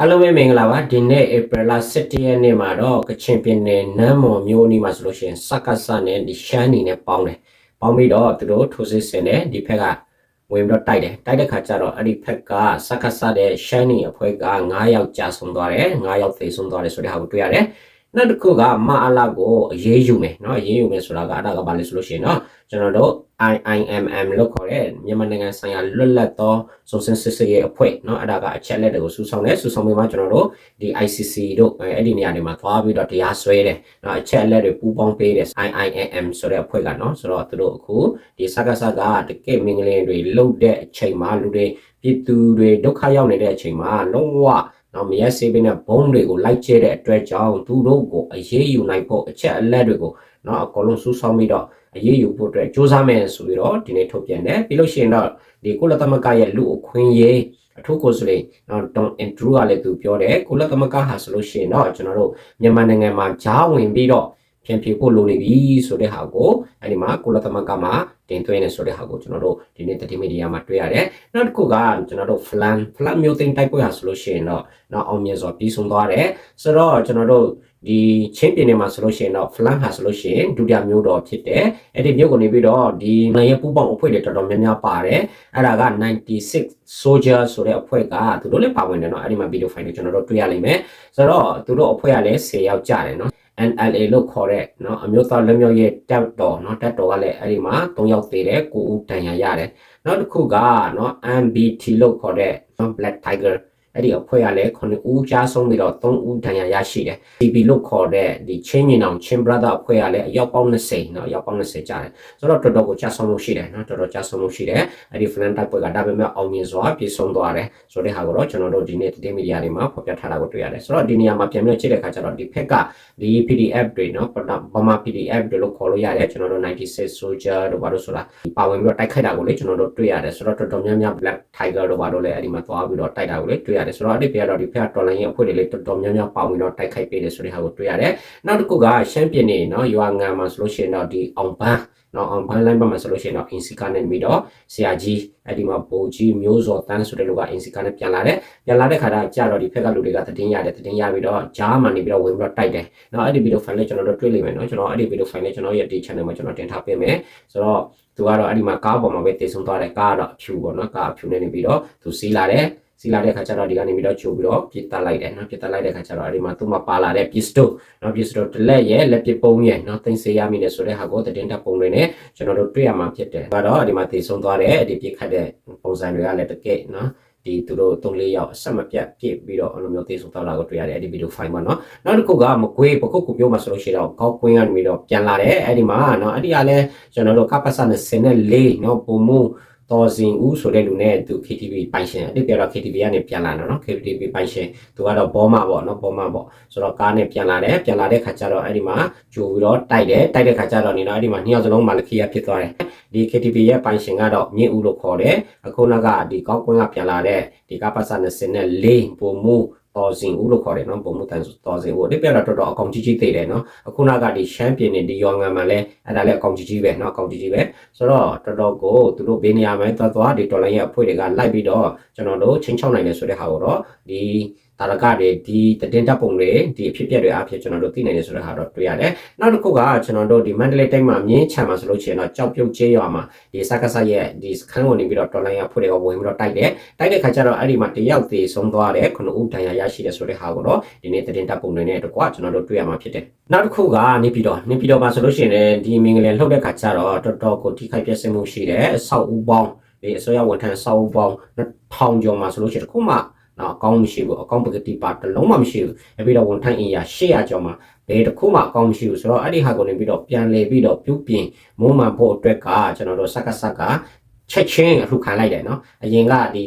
အားလုံးပဲမင်္ဂလာပါဒီနေ့ဧပြီလ17ရက်နေ့မှာတော့ကချင်ပြည်နယ်နမ်းမော်မြို့အနီးမှာဆိုလို့ရှိရင်စက္ကစနဲ့ဒီရှမ်းနီနဲ့ပေါင်းတယ်ပေါင်းပြီးတော့သူတို့ထိုးစစ်ဆင်တယ်ဒီဖက်ကဝင်ပြီးတော့တိုက်တယ်တိုက်တဲ့ခါကျတော့အဲ့ဒီဖက်ကစက္ကစတဲ့ရှမ်းနီအဖွဲ့က9ယောက်ကြာဆုံးသွားတယ်9ယောက်သေဆုံးသွားတယ်ဆိုတဲ့ဟာကိုတွေ့ရတယ် နောက်တစ်ခုကမအလာကိုအေးအေးယူမယ်เนาะအေးအေးယူမယ်ဆိုတာကအဲ့ဒါကဘာလဲဆိုလို့ရှိရင်เนาะကျွန်တော်တို့ IIMM လို့ခေါ်တဲ့မြန်မာနိုင်ငံဆိုင်ရာလွတ်လပ်သောစုံစမ်းစစ်ဆေးရေးအဖွဲ့เนาะအဲ့ဒါကအချက်လက်တွေကိုစူးဆောင်တယ်စူးဆောင်ပြီးမှကျွန်တော်တို့ဒီ ICC တို့အဲ့ဒီနေရာတွေမှာသွားပြီးတော့တရားစွဲတယ်เนาะအချက်လက်တွေပူးပေါင်းပေးတယ် IIMM ဆိုတဲ့အဖွဲ့ကเนาะဆိုတော့သူတို့အခုဒီစကားစကားတကယ့်မင်္ဂလင်တွေလှုပ်တဲ့အချိန်မှာလူတွေပြည်သူတွေဒုက္ခရောက်နေတဲ့အချိန်မှာလုံးဝ နော်မရက်စေးပင်းနဲ့ဘုံတွေကိုလိုက်ကျဲတဲ့အတွက်ကြောင့်သူတို့ကိုအရေးယူနိုင်ဖို့အချက်အလက်တွေကိုနော်အကုန်လုံးစူးစောင်းပြီးတော့အရေးယူဖို့အတွက်စ조사မယ်ဆိုပြီးတော့ဒီနေ့ထုတ်ပြန်တယ်ပြီးလို့ရှိရင်တော့ဒီကုလသမဂ္ဂရဲ့လူအခွင့်အရေးအထူးကိုယ်စားလှယ်နော်ဒေါန်အန်ဒရူကလည်းသူပြောတယ်ကုလသမဂ္ဂဟာဆိုလို့ရှိရင်တော့ကျွန်တော်တို့မြန်မာနိုင်ငံမှာဂျားဝင်ပြီးတော့ ပြန်ဖြေဖို့လိုနေပြီဆိုတဲ့ဟာကိုအဲ့ဒီမှာကုလသမဂ္ဂမှာတင်သွင်းနေဆိုတဲ့ဟာကိုကျွန်တော်တို့ဒီနေ့တတိမီဒီယာမှာတွေ့ရတယ်။နောက်တစ်ခုကကျွန်တော်တို့ flan flan မျိုးသိမ်းတိုက်ပွဲဟာဆိုလို့ရှိရင်တော့တော့အောင်မြင်စွာပြီးဆုံးသွားတယ်။ဆိုတော့ကျွန်တော်တို့ဒီချင်းပြည်နယ်မှာဆိုလို့ရှိရင်တော့ flan ဟာဆိုလို့ရှိရင်ဒုတိယမျိုးတော်ဖြစ်တယ်။အဲ့ဒီမျိုးကိုနေပြီးတော့ဒီနိုင်ငံပူပေါင်းအဖွဲ့တွေတော်တော်များများပါတယ်။အဲ့ဒါက96 soldier ဆိုတဲ့အဖွဲ့ကသူတို့လည်းပါဝင်တယ်เนาะအဲ့ဒီမှာဗီဒီယိုဖိုင်တွေကျွန်တော်တို့တွေ့ရလိမ့်မယ်။ဆိုတော့သူတို့အဖွဲ့ကလည်း10ယောက်ကြတယ်เนาะ NLA လို့ခေါ်တဲ့เนาะအမျိုးသားလက်မြောက်ရဲ့တပ်တော်เนาะတပ်တော်ကလည်းအဲ့ဒီမှာ3ယောက်သေးတယ်9ဦးတန်ရာရတယ်နောက်တစ်ခုကเนาะ MBT လို့ခေါ်တဲ့เนาะ Black Tiger အဲ့ဒီအဖွဲ့ကလည်း9ဦးကြားဆုံးပြီးတော့3ဦးတန်ရာရရှိတယ် CB လို့ခေါ်တဲ့ဒီချင်းညီနောင်ချင်း brother အဖွဲ့ကလည်းအယောက်ပေါင်း20เนาะအယောက်ပေါင်း20ကြားတယ်ဆိုတော့တော်တော်ကိုကြားဆုံးလို့ရှိတယ်เนาะတော်တော်ကြားဆုံးလို့ရှိတယ်အဲ့ဒီ Flan တိုက်ပွဲကဒါပေမဲ့အောင်မြင်စွာပြည့်စုံသွားတယ်ဆိုတဲ့ဟာကိုတော့ကျွန်တော်တို့ဒီနေ့တင်မီဒီယာတွေမှာဖော်ပြထားတာကိုတွေ့ရတယ်ဆိုတော့ဒီနေရာမှာပြန်ပြီးကြည့်တဲ့အခါကျတော့ဒီဖက်ကဒီ PDF တွေเนาะဗမာ PDF တွေလို့ခေါ်လို့ရတယ်ကျွန်တော်တို့96 soldier တို့ဘာလို့ဆိုတာပါဝင်ပြီးတော့တိုက်ခိုက်တာကိုလေကျွန်တော်တို့တွေ့ရတယ်ဆိုတော့တော်တော်များများ Black Tiger တို့ဘာလို့လဲအဲ့ဒီမှာသွားပြီးတော့တိုက်တာကိုလေတွေ့ရတယ် တယ်ရတယ်ဆိုတော့အဲ့ဒီဘေးကတော့ဒီဖေကတော်လိုင်းရဲ့အဖွဲ့တွေလေးတော်တော်များများပါဝင်တော့တိုက်ခိုက်ပေးတယ်ဆိုတဲ့ဟာကိုတွေ့ရတယ်နောက်တစ်ခုကရှမ်းပြည်နယ်နော်ရွာငံမှာဆိုလို့ရှိရင်တော့ဒီအောင်ပန်းနော်အောင်ပန်းလိုင်းဘက်မှာဆိုလို့ရှိရင်တော့အင်စီကာနဲ့ပြီးတော့ဆရာကြီးအဲ့ဒီမှာဘိုလ်ကြီးမျိုးစော်တန်းဆိုတဲ့လူကအင်စီကာနဲ့ပြန်လာတယ်ပြန်လာတဲ့ခါကျကြတော့ဒီဖက်ကလူတွေကသတင်းရတယ်သတင်းရပြီးတော့ဂျားမှနေပြီးတော့ဝင်ပြီးတော့တိုက်တယ်နော်အဲ့ဒီဗီဒီယိုဖိုင်လေးကျွန်တော်တို့တွေ့လိမ့်မယ်နော်ကျွန်တော်အဲ့ဒီဗီဒီယိုဖိုင်လေးကျွန်တော်ရဲ့ဒီ channel မှာကျွန်တော်တင်ထားပေးမယ်ဆိုတော့သူကတော့အဲ့ဒီမှာကားပေါ်မှာပဲတည်ဆုံသွားတယ်ကားကတော့အဖြူပေါ့နော်ကားအဖြူနဲ့နေပြီးတော့သူစီးလာတယ် စီလာတဲ့ခါကျတော့ဒီကနေပြီးတော့ချိုးပြီးတော့ပြစ်တက်လိုက်တယ်နော်ပြစ်တက်လိုက်တဲ့ခါကျတော့အဲ့ဒီမှာသူ့မှာပါလာတဲ့ pistol နော် pistol တလက်ရဲ့လက်ပစ်ပုံးရဲ့နော်တင်စေရမိတယ်ဆိုတဲ့ဟာကိုတည်င်းတပ်ပုံတွေနဲ့ကျွန်တော်တို့တွေ့ရမှာဖြစ်တယ်ဒါတော့ဒီမှာသေဆုံးသွားတဲ့ဒီပြစ်ခတ်တဲ့ပုံစံတွေကလည်းတကယ်နော်ဒီသူတို့၃၄ယောက်အဆက်မပြတ်ပြစ်ပြီးတော့အလိုမျိုးသေဆုံးသွားတာကိုတွေ့ရတယ်အဲ့ဒီဗီဒီယိုဖိုင်မှာနော်နောက်တစ်ခုကမကွေးပခုတ်ကိုပြောမှာဆိုလို့ရှိတော့ကောက်ကွင်းကနေပြီးတော့ပြန်လာတယ်အဲ့ဒီမှာနော်အဲ့ဒီကလည်းကျွန်တော်တို့ကပ္ပစနဲ့ဆင်းနဲ့၄နော်ပုံမှု တော်စင်ဦးဆိုတဲ့လူနဲ့သူ KTV ပိုင်ရှင်အတိတ်ကတော့ KTV ကနေပြန်လာတော့နော် KTV ပိုင်ရှင်သူကတော့ဘောမပေါ့နော်ဘောမပေါ့ဆိုတော့ကားနဲ့ပြန်လာတယ်ပြန်လာတဲ့ခါကျတော့အဲ့ဒီမှာကြိုပြီးတော့တိုက်တယ်တိုက်တဲ့ခါကျတော့နေတော့အဲ့ဒီမှာနှစ်ယောက်စလုံးမာလခီယာဖြစ်သွားတယ်ဒီ KTV ရဲ့ပိုင်ရှင်ကတော့မြင့်ဦးလို့ခေါ်တယ်အခုနောက်ကဒီကောက်ကွင်းကပြန်လာတဲ့ဒီကပတ်စနဲ့စင်နဲ့လေးပုံမှု တော်စင်ဦးလို့ခေါ်တယ်နော်ပုံမှုတန်တော်စင်ဦးဒီပြတော့တော်တော်အကောင်ကြီးကြီးသိတယ်နော်အခုနောက်ကဒီရှမ်းပြည်နယ်ဒီရောင်ငံမှာလဲအဲ့ဒါလဲအကောင်ကြီးကြီးပဲနော်အကောင်ကြီးကြီးပဲဆိုတော့တော်တော်ကိုသူတို့ဘေးနေရာမှာသွားသွားဒီတော်လိုင်းရဲ့အဖွဲ့တွေကလိုက်ပြီးတော့ကျွန်တော်တို့ချင်းချောက်နိုင်တယ်ဆိုတဲ့ဟာကိုတော့ဒီ တာရကတွေဒီတင်တပ်ပုံတွေဒီအဖြစ်အပျက်တွေအဖြစ်ကျွန်တော်တို့သိနိုင်တယ်ဆိုတဲ့ဟာတော့တွေ့ရတယ်နောက်တစ်ခုကကျွန်တော်တို့ဒီမန္တလေးတိုင်းမှာမြင်းချံမှာဆိုလို့ရှိရင်တော့ကြောက်ပြုတ်ကျေးရွာမှာဒီစကားဆရဲ့ဒီစခန်းဝင်ပြီးတော့တော်လိုင်းရဲ့အဖွဲ့တွေကဝင်ပြီးတော့တိုက်တယ်တိုက်တဲ့ခါကျတော့အဲ့ဒီမှာတယောက်သေးဆုံးသွားတယ်ခုနဦးတန်ရာရရှိတယ်ဆိုတဲ့ဟာကိုတော့ဒီနေ့တင်တပ်ပုံတွေနဲ့တကွကျွန်တော်တို့တွေ့ရမှာဖြစ်တယ်နောက်တစ်ခုကနေပြီးတော့နေပြီးတော့မှာဆိုလို့ရှိရင်ဒီမင်္ဂလာလှုပ်တဲ့ခါကျတော့တော်တော်ကိုထိခိုက်ပြည့်စုံမှုရှိတယ်အဆောက်အဦပေါင်းဒီအစိုးရဝန်ထမ်းအဆောက်အဦပေါင်းထောင်ကျော်မှာဆိုလို့ရှိရင်တခုမှ နော်အကောင်းမရှိဘူးအကောင်းပကတိပါတလုံးမှမရှိဘူးအပြီးတော့ဝန်ထမ်းအင်ရ800ကျော်မှာဘယ်တစ်ခုမှအကောင်းမရှိဘူးဆိုတော့အဲ့ဒီဟာကိုနေပြီးတော့ပြန်လေပြီးတော့ပြုပြင်မုံမှန်ဖို့အတွက်ကကျွန်တော်တို့စက်ကစက်ကချက်ချင်းအလှခံလိုက်တယ်နော်အရင်ကဒီ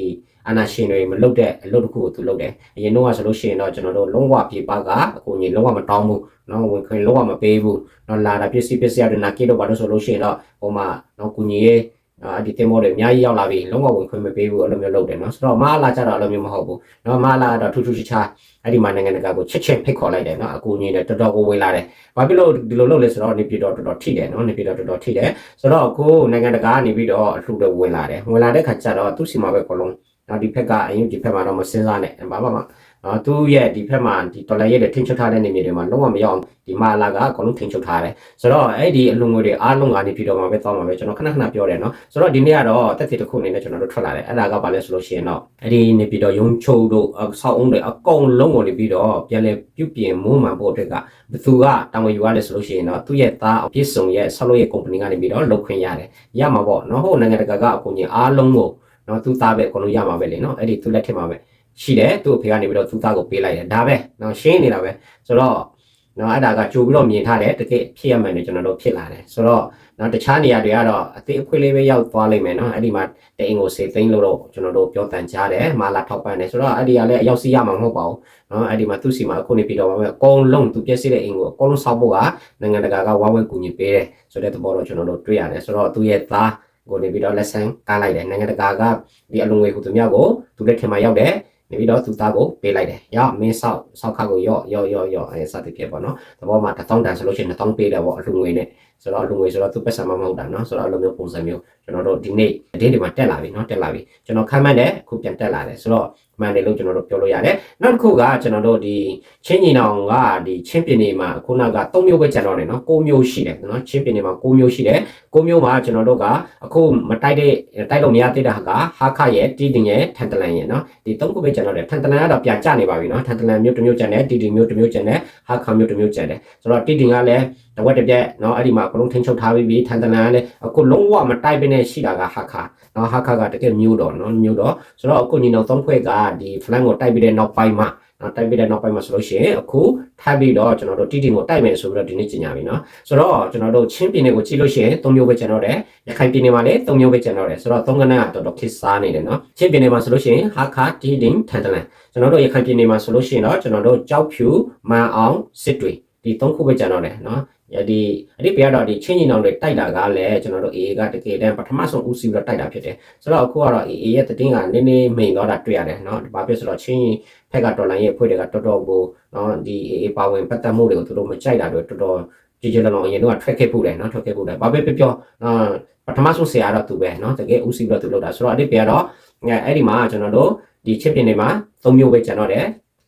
အနာရှင်တွေမလုပ်တဲ့အလုပ်တစ်ခုကိုသူလုပ်တယ်အရင်တော့ဆိုလို့ရှိရင်တော့ကျွန်တော်တို့လုံးဝပြေပါကအကူကြီးလုံးဝမတောင်းဘူးနော်ဝင်ခွင့်လုံးဝမပေးဘူးနော်လာတာပစ္စည်းပစ္စည်းတွေနာကိတော့ဘာလို့ဆိုလို့ရှိရင်တော့ဟိုမှာနော်ကူကြီးရဲ့ အာဒီတင်မောတွေအများကြီးရောက်လာပြီလုံးဝဝင်ခွင့်မပေးဘူးအဲ့လိုမျိုးလုပ်တယ်နော်ဆိုတော့မဟာလာကြတော့အဲ့လိုမျိုးမဟုတ်ဘူးနော်မဟာလာတော့ထူးထူးခြားခြားအဲ့ဒီမှာနိုင်ငံတကာကိုချက်ချင်းဖိတ်ခေါ်လိုက်တယ်နော်အကူကြီးနဲ့တော်တော်ကိုဝင်လာတယ်ဘာဖြစ်လို့ဒီလိုလုပ်လဲဆိုတော့နေပြည်တော်တော်တော်ထိတယ်နော်နေပြည်တော်တော်တော်ထိတယ်ဆိုတော့အခုနိုင်ငံတကာကနေပြီးတော့အလှူတွေဝင်လာတယ်ဝင်လာတဲ့ခါကျတော့သူ့စီမှာပဲအကုန်လုံးနောက်ဒီဖက်ကအရင်ဒီဖက်မှာတော့မစင်းစားနဲ့ဘာမှမ နော်သူရဲ့ဒီဖက်မှာဒီဒေါ်လာရဲ့ထိန်းချုပ်ထားတဲ့နေမြေတွေမှာလုံးဝမရောက်ဒီမာလာကအကုန်လုံးထိန်းချုပ်ထားတယ်ဆိုတော့အဲ့ဒီအလုံငွေတွေအားလုံးကနေပြီးတော့မှပဲတောင်းမှာပဲကျွန်တော်ခဏခဏပြောတယ်နော်ဆိုတော့ဒီနေ့ကတော့တက်တီတစ်ခုအနေနဲ့ကျွန်တော်တို့ထွက်လာတယ်အဲ့ဒါကဘာလဲဆိုလို့ရှိရင်တော့အဲ့ဒီနေပြီးတော့ယုံချိုတို့ဆောက်အုံးတွေအကုန်လုံးကိုနေပြီးတော့ပြန်လဲပြုတ်ပြင်မုန်းမှန်ဖို့အတွက်ကဘသူကတာဝန်ယူရလဲဆိုလို့ရှိရင်တော့သူ့ရဲ့သားအပြစ်စုံရဲ့ဆောက်လုပ်ရဲ့ company ကနေပြီးတော့လုပ်ခွင့်ရတယ်ရမှာပေါ့နော်ဟိုနိုင်ငံတကာကအကူအညီအားလုံးကိုနော်သူသားပဲအကုန်လုံးရမှာပဲလေနော်အဲ့ဒီသူလက်ထက်မှာပဲ ရှိတယ်သူ့အဖေကနေပြီးတော့သူသားကိုပေးလိုက်တယ်ဒါပဲနော်ရှင်းနေတာပဲဆိုတော့နော်အဲ့ဒါကကြိုပြီးတော့မြင်ထားတယ်တကယ်ဖြစ်ရမှန်းနေကျွန်တော်တို့ဖြစ်လာတယ်ဆိုတော့နော်တခြားနေရာတွေကတော့အသေးအခွေလေးပဲရောက်သွားလိမ့်မယ်နော်အဲ့ဒီမှာတအိမ်ကိုစေသိန်းလို့တော့ကျွန်တော်တို့ပြောတန်ကြတယ်မာလာထောက်ပံ့တယ်ဆိုတော့အဲ့ဒီကလည်းအရောက်စီရမှာမဟုတ်ပါဘူးနော်အဲ့ဒီမှာသူ့စီမှာအခုနေပြီးတော့မှအကုန်လုံးသူပြည့်စည်တဲ့အိမ်ကိုအကုန်လုံးဆောက်ဖို့ကနိုင်ငံတကာကဝါဝဲကူညီပေးတယ်ဆိုတဲ့သဘောတော့ကျွန်တော်တို့တွေ့ရတယ်ဆိုတော့သူ့ရဲ့သားကိုနေပြီးတော့ lesson ကားလိုက်တယ်နိုင်ငံတကာကဒီအလုံးငွေဟူသူများကိုသူလက်ထင်မှာရောက်တယ် နေပြီးတော့သူသားကိုပေးလိုက်တယ်။ရောမင်းဆောက်ဆောက်ခါကိုရော့ရော့ရော့ရော့အဲစသဖြင့်ပေါ့နော်။သဘောမှာ1000တန်ဆိုလို့ရှိရင်1000ပေးတယ်ပေါ့အလူငွေနဲ့ ဆိုတော့အလူငွေဆိုတော့သူပတ်စံမမဟုတ်တာနော်ဆိုတော့အလိုမျိုးပုံစံမျိုးကျွန်တော်တို့ဒီနေ့အတင်းဒီမှာတက်လာပြီနော်တက်လာပြီကျွန်တော်ခမ်းမှန်းတယ်အခုပြန်တက်လာတယ်ဆိုတော့မှန်တယ်လို့ကျွန်တော်တို့ပြောလို့ရတယ်။နောက်တစ်ခုကကျွန်တော်တို့ဒီချင်းညီနောင်ကဒီချင်းပြည်နယ်မှာခုနက3မျိုးပဲကျန်တော့တယ်နော်6မျိုးရှိတယ်နော်ချင်းပြည်နယ်မှာ6မျိုးရှိတယ်6မျိုးမှာကျွန်တော်တို့ကအခုမတိုက်တဲ့တိုက်လို့မရသေးတာကဟာခရဲ့တီတင်ရဲ့ထန်တလန်ရဲ့နော်ဒီ3ခုပဲကျန်တော့တယ်ထန်တလန်ကတော့ပြန်ကျနေပါပြီနော်ထန်တလန်မျိုးတစ်မျိုးကျန်တယ်တီတင်မျိုးတစ်မျိုးကျန်တယ်ဟာခမျိုးတစ်မျိုးကျန်တယ်ဆိုတော့တီတင်ကလည်းတဝက်တစ်ပြက်နော်အဲ့ဒီမှာအကုန်လုံးထိန်းချုပ်ထားပြီးပြီထန်တလန်ကလည်းအခုလုံးဝမတိုက်ဘဲနဲ့ရှိတာကဟာခနော်ဟာခကတကယ်မျိုးတော့နော်မျိုးတော့ဆိုတော့အခုညီနောင်3ဖွဲ့ကဒီ flank ကိုတိုက်ပြီးတဲ့နောက်ပိုင်းမှာနော်တိုက်ပြီးတဲ့နောက်ပိုင်းမှာဆိုလို့ရှိရင်အခုထပ်ပြီးတော့ကျွန်တော်တို့တီတင်ကိုတိုက်မယ်ဆိုပြီးတော့ဒီနေ့ကျင်ညာပြီနော်ဆိုတော့ကျွန်တော်တို့ချင်းပြည်နယ်ကိုကြည့်လို့ရှိရင်3မျိုးပဲကျန်တော့တယ်ရခိုင်ပြည်နယ်မှာလည်း3မျိုးပဲကျန်တော့တယ်ဆိုတော့3ကနကတော်တော်ခစ်စားနေတယ်နော်ချင်းပြည်နယ်မှာဆိုလို့ရှိရင်ဟာခတီတင်ထန်တလန်ကျွန်တော်တို့ရခိုင်ပြည်နယ်မှာဆိုလို့ရှိရင်တော့ကျွန်တော်တို့ကြောက်ဖြူမန်အောင်စစ်တွေဒီ3ခုပဲကျန်တော့တယ်နော် ။ဒီအဒီပြရတော့ဒီချင်းချင်းအောင်တွေတိုက်တာကလည်းကျွန်တော်တို့ AA ကတကယ်တမ်းပထမဆုံးဦးစီးပြီးတော့တိုက်တာဖြစ်တယ်။ဆိုတော့အခုကတော့ AA ရဲ့တည်င်းကနည်းနည်းမိန်တော့တာတွေ့ရတယ်နော်။ဘာဖြစ်ဆိုတော့ချင်းချင်းဖက်ကဒေါ်လာရဲ့အဖွဲ့တွေကတော်တော်ကိုနော်ဒီ AA ပါဝင်ပတ်သက်မှုတွေကိုသူတို့မကြိုက်တာတွေတော်တော်ကြည်ကြလောင်အရင်တော့ထွက်ခဲ့ဖို့တယ်နော်ထွက်ခဲ့ဖို့တယ်ဘာပဲပြောပြောအာပထမဆုံးဆရာတော့သူပဲနော်တကယ်ဦးစီးပြီးတော့သူလုပ်တာဆိုတော့အဲ့ဒီပြရတော့အဲ့ဒီမှာကျွန်တော်တို့ဒီ chip တွေမှာ၃မျိုးပဲကျွန်တော်တယ်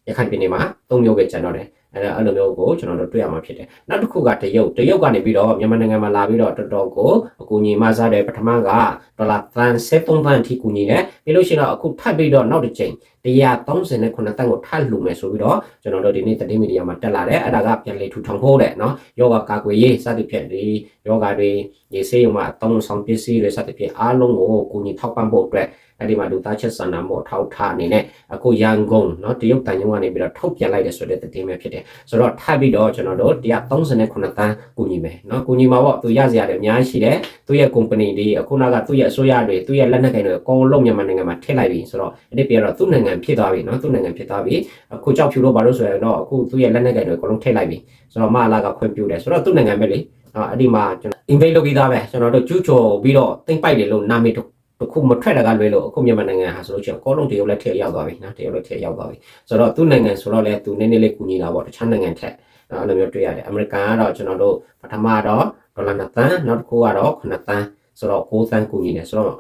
ရခိုင်ပင်တွေမှာ၃မျိုးပဲကျန်တော့တယ်အဲ့အဲ့လိုမျိုးကိုကျွန်တော်တို့တွေ့ရမှာဖြစ်တယ်နောက်တစ်ခုကတရုတ်တရုတ်ကနေပြီးတော့မြန်မာနိုင်ငံမှာလာပြီးတော့တော်တော်ကိုအကူအညီမစားတယ်ပထမကဒေါ်လာသန်း73သန်းအထိကူညီတယ်ပြီးလို့ရှိရင်တော့အခုထပ်ပြီးတော့နောက်တစ်ချိန်139တန်းကိုထပ်လှူမယ်ဆိုပြီးတော့ကျွန်တော်တို့ဒီနေ့သတင်းမီဒီယာမှာတက်လာတယ်အဲ့ဒါကပြန်လေထူထောင်ဖို့တဲ့နော်ယောဂကာကွယ်ရေးစသဖြင့်ဒီယောဂတွေရေဆေးရုံမှာအသုံးဆောင်ပစ္စည်းတွေစသဖြင့်အားလုံးကိုကူညီထောက်ပံ့ဖို့အတွက် အဲ့ဒီမှာလူသားချက်စံနာမို့ထောက်ထားအနေနဲ့အခုရန်ကုန်เนาะတရုတ်တန်ယုံကနေပြီးတော့ထုတ်ပြန်လိုက်တဲ့ဆိုတဲ့သတင်းပဲဖြစ်တယ်ဆိုတော့ထပ်ပြီးတော့ကျွန်တော်တို့139တန်းကူညီမယ်เนาะကူညီမှာပေါ့သူရစရာတွေအများကြီးရှိတယ်သူရဲ့ company တွေအခုနောက်ကသူ့ရဲ့အစိုးရတွေသူ့ရဲ့လက်နက်ကိုင်တွေအကုန်လုံးမြန်မာနိုင်ငံမှာထည့်လိုက်ပြီဆိုတော့အဲ့ဒီပြတော့သူ့နိုင်ငံဖြစ်သွားပြီเนาะသူ့နိုင်ငံဖြစ်သွားပြီအခုကြောက်ဖြူလို့ဘာလို့ဆိုရင်တော့အခုသူ့ရဲ့လက်နက်ကိုင်တွေအကုန်လုံးထည့်လိုက်ပြီဆိုတော့မအလာကခွင့်ပြုတယ်ဆိုတော့သူ့နိုင်ငံပဲလေနော်အဲ့ဒီမှာကျွန်တော် invade လုပ်ပြီးသားပဲကျွန်တော်တို့ကျူးကျော်ပြီးတော့တိမ့်ပိုက်တယ်လို့နာမည် တစ်ခုမထွက်တာကလွဲလို့အခုမြန်မာနိုင်ငံဟာဆိုလို့ရှိရင်အကောလုံးတရုတ်လက်ထက်ရောက်သွားပြီနော်တရုတ်လက်ထက်ရောက်သွားပြီဆိုတော့သူ့နိုင်ငံဆိုတော့လေသူနည်းနည်းလေးကူညီတာပေါ့တခြားနိုင်ငံထက်အဲ့လိုမျိုးတွေ့ရတယ်အမေရိကန်ကတော့ကျွန်တော်တို့ပထမတော့ဒေါ်လာ2သန်းနောက်တစ်ခုကတော့9သန်းဆိုတော့9သန်းကူညီတယ်ဆိုတော့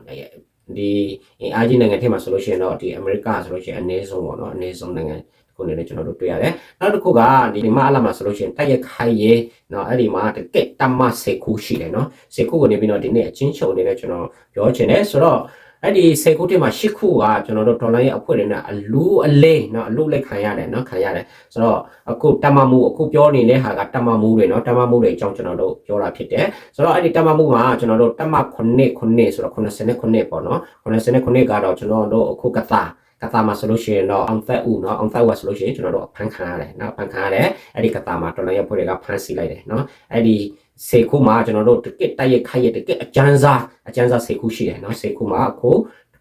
ဒီအင်အားကြီးနိုင်ငံထဲမှာဆိုလို့ရှိရင်တော့ဒီအမေရိကဆိုလို့ရှိရင်အနည်းဆုံးပေါ့နော်အနည်းဆုံးနိုင်ငံ ခုနေနဲ့ကျွန်တော်တို့တွေ့ရတယ်နောက်တစ်ခုကဒီမအလာမှာဆိုလို့ရှိရင်တက်ရခိုင်ရေเนาะအဲ့ဒီမှာတကက်တမစေခုရှိတယ်เนาะစေခုကိုနေပြီးတော့ဒီနေ့အချင်းချုပ်နေနဲ့ကျွန်တော်ပြောချင်တယ်ဆိုတော့အဲ့ဒီစေခုထဲမှာရှစ်ခုကကျွန်တော်တို့ဒေါ်လာရဲ့အဖွဲ့တွေနဲ့အလူအလေးเนาะအလူလက်ခံရတယ်เนาะခံရတယ်ဆိုတော့အခုတမမှုအခုပြောနေတဲ့ဟာကတမမှုတွေเนาะတမမှုတွေအကြောင်းကျွန်တော်တို့ပြောတာဖြစ်တယ်ဆိုတော့အဲ့ဒီတမမှုမှာကျွန်တော်တို့တမ9 9ဆိုတော့89ပေါ့เนาะ89ကတော့ကျွန်တော်တို့အခုကသာ ကတာမှာဆိုလို့ရှိရင်တော့အောင်သက်ဦးနော်အောင်သက်ဦးကဆိုလို့ရှိရင်ကျွန်တော်တို့ဖန်ခံရတယ်နော်ဖန်ခံရတယ်အဲ့ဒီကတာမှာတော်လည်းရဖွဲ့တွေကဖန်စီလိုက်တယ်နော်အဲ့ဒီစေခုမှာကျွန်တော်တို့တကစ်တိုက်ရခိုက်ရတကစ်အကျန်းစားအကျန်းစားစေခုရှိတယ်နော်စေခုမှာအခု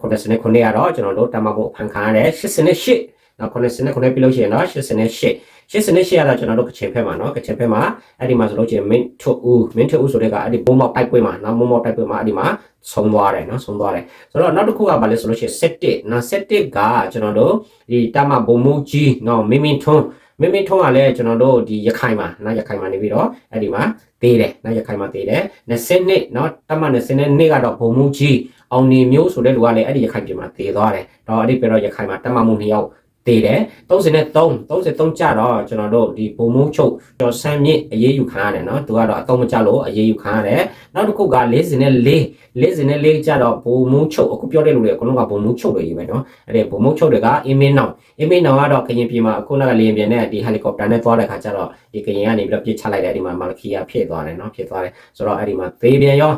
89ကတော့ကျွန်တော်တို့တမဘုံဖန်ခံရတယ်88နော်89ပြလို့ရှိရင်တော့88 88ရတော့ကျွန်တော်တို့ကချင်ဖက်မှာနော်ကချင်ဖက်မှာအဲ့ဒီမှာဆိုလို့ချင်း min to u min to u ဆိုတဲ့ကအဲ့ဒီဘုံမောက်တိုက်ပွဲမှာနော်ဘုံမောက်တိုက်ပွဲမှာအဲ့ဒီမှာဆုံးသွားတယ်နော်ဆုံးသွားတယ်ဆိုတော့နောက်တစ်ခုကဘာလဲဆိုလို့ချင်း set နော် set ကကျွန်တော်တို့ဒီတမဘုံမူကြီးနော်မင်းမင်းထွန်းမင်းမင်းထွန်းကလည်းကျွန်တော်တို့ဒီရခိုင်မှာနော်ရခိုင်မှာနေပြီးတော့အဲ့ဒီမှာသေးတယ်နော်ရခိုင်မှာသေးတယ်20နှစ်နော်တမ20နှစ်ကတော့ဘုံမူကြီးအောင်နေမျိုးဆိုတဲ့လူကလည်းအဲ့ဒီရခိုင်ပြည်မှာသေသွားတယ်တော့အဲ့ဒီပြတော့ရခိုင်မှာတမမှုနှစ်ယောက် တည်တယ်33 33ကြတော့ကျွန်တော်တို့ဒီဘုံမိုးချုပ်ကျော်ဆန်းမြင့်အရေးယူခံရတယ်နော်သူကတော့အတော့မကြလို့အရေးယူခံရတယ်နောက်တစ်ခုက44 44ကြတော့ဘုံမိုးချုပ်အခုပြောတဲ့လူတွေအကုန်လုံးကဘုံမိုးချုပ်တွေကြီးပဲနော်အဲ့ဒီဘုံမိုးချုပ်တွေကအင်းမင်းနောင်အင်းမင်းနောင်ကတော့ကရင်ပြည်မှာအခုနကလေရင်ပြည်နဲ့ဒီဟယ်လီကော်ပတာနဲ့သွားတဲ့ခါကျတော့ဒီကရင်ကနေပြီးတော့ပြစ်ချလိုက်တယ်အဲ့ဒီမှာမာလခီယာဖြစ်သွားတယ်နော်ဖြစ်သွားတယ်ဆိုတော့အဲ့ဒီမှာသေပြန်ရော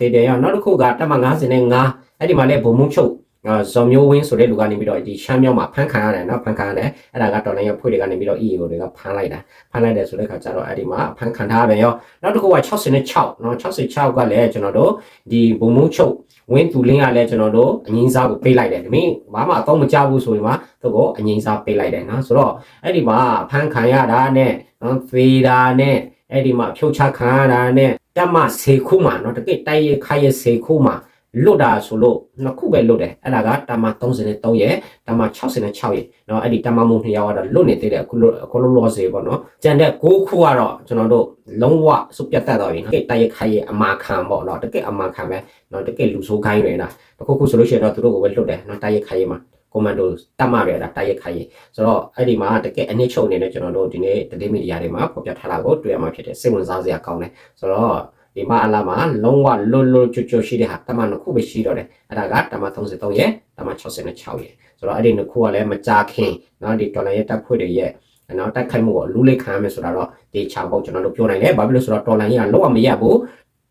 သေပြန်ရောနောက်တစ်ခုကတက်မ95အဲ့ဒီမှာလည်းဘုံမိုးချုပ်အာ ဇော်မျိုးဝင်းဆိုတဲ့လူကနေပြီးတော့ဒီရှမ်းမြောက်မှာဖမ်းခံရတယ်နော်ဖမ်းခံရတယ်အဲ့ဒါကတော်လိုင်းရဖွဲ့တွေကနေပြီးတော့ EAO တွေကဖမ်းလိုက်တာဖမ်းလိုက်တယ်ဆိုတဲ့ခါကျတော့အဲ့ဒီမှာဖမ်းခံထားရတယ်ရောနောက်တစ်ခုက66နော်66ကလည်းကျွန်တော်တို့ဒီဘုံမုံချုပ်ဝင်းသူလင်းကလည်းကျွန်တော်တို့အငင်းစားကိုပေးလိုက်တယ်ဒီမင်းဘာမှအတော့မကြဘူးဆိုရင်မှသူ့ကိုအငင်းစားပေးလိုက်တယ်နော်ဆိုတော့အဲ့ဒီမှာဖမ်းခံရတာနဲ့နော်သေတာနဲ့အဲ့ဒီမှာဖြုတ်ချခံရတာနဲ့တက်မစေခုမှာနော်တကယ်တိုက်ရခိုက်ရစေခုမှာ လွတ်တာဆိုလို့နှစ်ခုပဲလွတ်တယ်အဲ့ဒါကတမ33ရဲ့တမ66ရဲ့เนาะအဲ့ဒီတမမှုနှစ်ယောက်ကတော့လွတ်နေသေးတယ်အခုလွတ်အခုလွတ်လို့စေပေါ့เนาะကြံတဲ့6ခုကတော့ကျွန်တော်တို့လုံးဝစုပြတ်တတ်သွားပြီနော်တကယ်တိုက်ရခိုက်ရအမာခံပေါ့เนาะတကယ်အမာခံပဲเนาะတကယ်လူဆိုးခိုင်းနေတာတခုခုဆိုလို့ရှိရင်တော့သူတို့ကိုပဲလွတ်တယ်เนาะတိုက်ရခိုက်ရမှာကွန်မန်ဒိုတတ်မှရတာတိုက်ရခိုက်ရဆိုတော့အဲ့ဒီမှာတကယ်အနည်းချုပ်အနေနဲ့ကျွန်တော်တို့ဒီနေ့တတိမီဒီယာတွေမှာဖော်ပြထားတာကိုတွေ့ရမှာဖြစ်တယ်စိတ်ဝင်စားစရာကောင်းတယ်ဆိုတော့ ဒီမှာအလားမှာလုံးဝလွတ်လွတ်ချွတ်ချွတ်ရှိတဲ့ဟာတမန်တစ်ခုပဲရှိတော့တယ်အဲ့ဒါကတမန်33ရဲ့တမန်66ရဲ့ဆိုတော့အဲ့ဒီနှစ်ခုကလည်းမကြခင်เนาะဒီတော်လိုင်းရဲ့တပ်ဖွဲ့တွေရဲ့နော်တိုက်ခိုက်မှုကိုလူးလေးခံရမယ်ဆိုတာတော့ဒီချာပေါက်ကျွန်တော်တို့ပြောနိုင်တယ်ဘာဖြစ်လို့ဆိုတော့တော်လိုင်းကြီးကလုံးဝမရက်ဘူး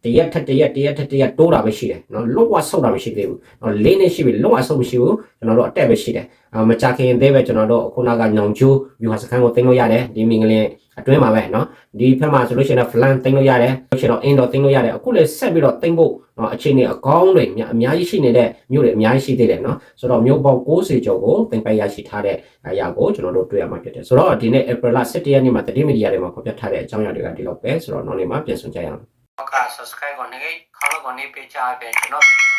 တရက်ထက်တရက်တရက်ထက်တရက်တိုးတာပဲရှိတယ်နော်လုံးဝဆုတ်တာမရှိသေးဘူးနော်လေးနေရှိပြီလုံးဝဆုတ်မရှိဘူးကျွန်တော်တို့အတက်ပဲရှိတယ်အာမကြခင်သေးပဲကျွန်တော်တို့ခုနကညောင်ကျိုးယူဟာစခန်းကိုတင်လို့ရတယ်ဒီမင်္ဂလင် အတွင်းမှာပဲနော်ဒီဖက်မှာဆိုလို့ရှိရင် flan တင်လို့ရတယ်လို့ရှိရင်တော့ indoor တင်လို့ရတယ်အခုလည်းဆက်ပြီးတော့တင်ဖို့နော်အခြေအနေအကောင်းတွေအများကြီးရှိနေတဲ့မြို့တွေအများကြီးရှိသေးတယ်နော်ဆိုတော့မြို့ပေါက်60ကျော်ကိုတင်ပိုက်ရရှိထားတဲ့အရာကိုကျွန်တော်တို့တွေ့ရမှာဖြစ်တယ်ဆိုတော့ဒီနေ့ April 17ရက်နေ့မှာတတိမီဒီယာတွေမှာဖော်ပြထားတဲ့အကြောင်းအရာတွေကဒီလောက်ပဲဆိုတော့နောက်နေ့မှာပြန်ဆွကြရအောင်ဟုတ်ကဲ့ subscribe ကိုနေခေါင်းကိုနေပေးချပေးကျွန်တော်ဗီဒီယို